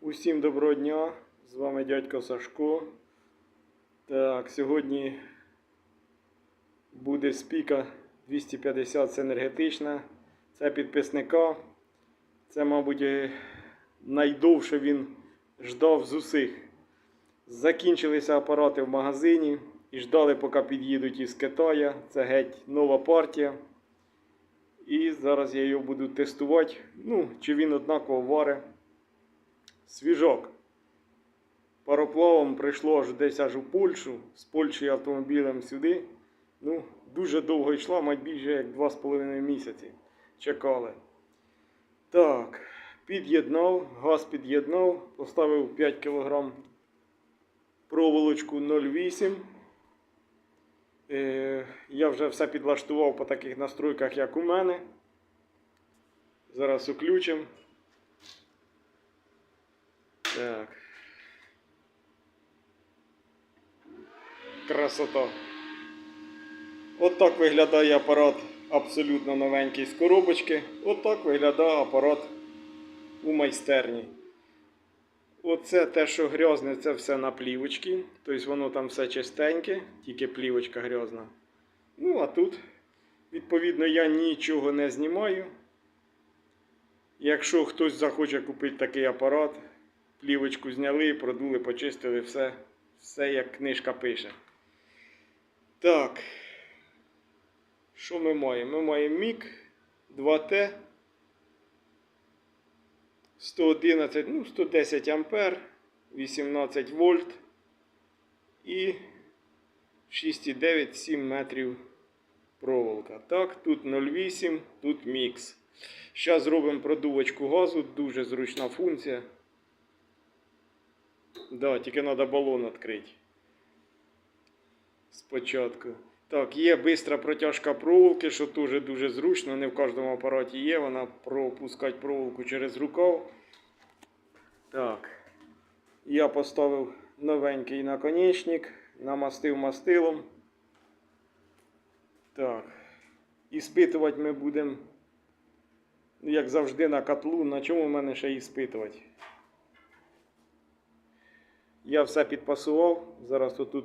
Усім доброго дня! З вами дядько Сашко. Так, сьогодні буде спіка 250 це енергетична. Це підписника. Це, мабуть, е, найдовше він ждав з усіх. Закінчилися апарати в магазині і ждали, поки під'їдуть із Китая. Це геть нова партія. І зараз я його буду тестувати. Ну, чи він однаково варить. Свіжок. Пароплавом прийшло аж десь аж у Польщу, з Польщі автомобілем сюди. Ну, дуже довго йшла, мать більше як 2,5 місяці. Чекали. Так, під'єднав, газ під'єднав, поставив 5 кг проволочку 0,8. Е, я вже все підлаштував по таких настройках, як у мене. Зараз включимо. Так. Красота. От так виглядає апарат абсолютно новенький з коробочки. От так виглядає апарат у майстерні. Оце те, що грязне, це все на плівочці. Тобто воно там все чистеньке, тільки плівочка грязна. Ну, а тут, відповідно, я нічого не знімаю. Якщо хтось захоче купити такий апарат, плівочку зняли, продули, почистили, все, все як книжка пише. Так. Що ми маємо? Ми маємо мік 2Т. 111, ну, 110 ампер, 18 вольт і 6,9-7 метрів проволока. Так, тут 0,8, тут мікс. Зараз зробимо продувочку газу, дуже зручна функція. Да, тільки треба балон відкрити. Спочатку. Так, є бистра протяжка проволоки, що теж дуже зручно. Не в кожному апараті є. Вона пропускати проволоку через рукав. Так. Я поставив новенький наконечник, намастив мастилом. Так. Іспитувати ми будемо, як завжди, на котлу. На чому в мене ще іспитувати? Я все підпасував. Зараз отут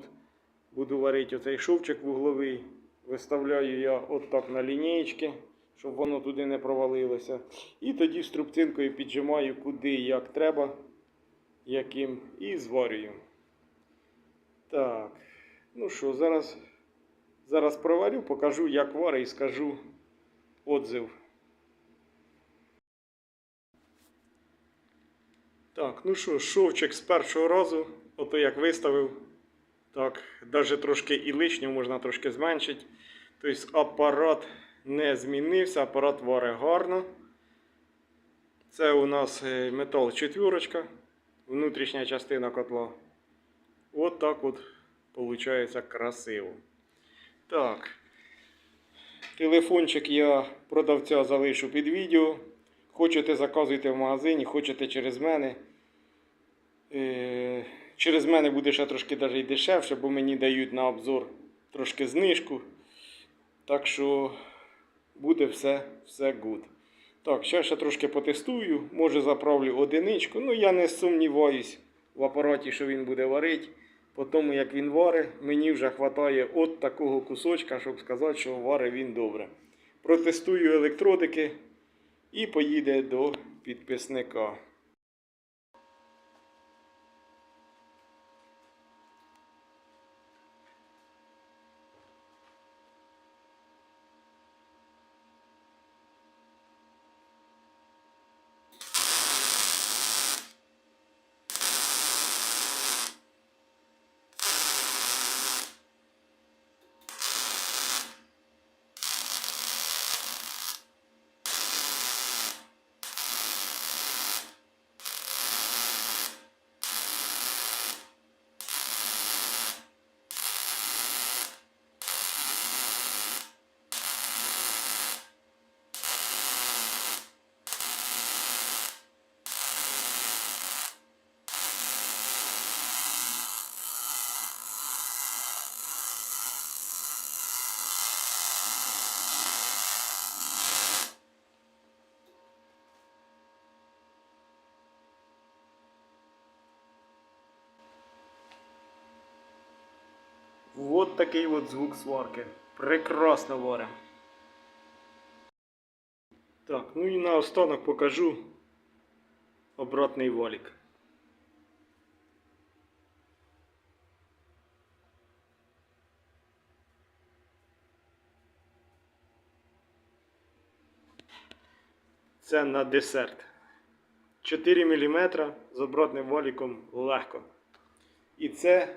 буду варити оцей шовчик вугловий. Виставляю я отак на лінієчки, щоб воно туди не провалилося. І тоді струбцинкою піджимаю куди як треба, яким, і зварюю. Так, ну що, зараз, зараз проварю, покажу, як варить і скажу отзив. Так, ну що, шовчик з першого разу, ото як виставив. Так, навіть трошки і лишнього можна трошки зменшити. Тобто апарат не змінився, апарат варить гарно. Це у нас е, метал четвірочка, внутрішня частина котла. От так от виходить красиво. Так. Телефончик я продавця залишу під відео. Хочете заказуйте в магазині, хочете через мене. Е, Через мене буде ще трошки і дешевше, бо мені дають на обзор трошки знижку. Так що буде все все good. Так, ще ще трошки потестую, може заправлю одиничку. Ну я не сумніваюсь в апараті, що він буде варити. По тому як він варить, мені вже вистачає от такого кусочка, щоб сказати, що варить він добре. Протестую електродики і поїде до підписника. Вот такий от звук сварки. Прекрасно варим. Так, ну і наостанок покажу обратний валік. Це на десерт. 4 мм з обратним валіком легко. І це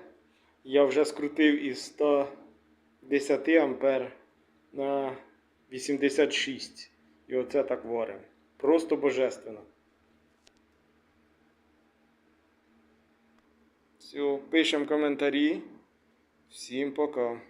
я вже скрутив із 110 ампер на 86. І оце так варимо. Просто божественно. Все, пишемо коментарі. Всім пока.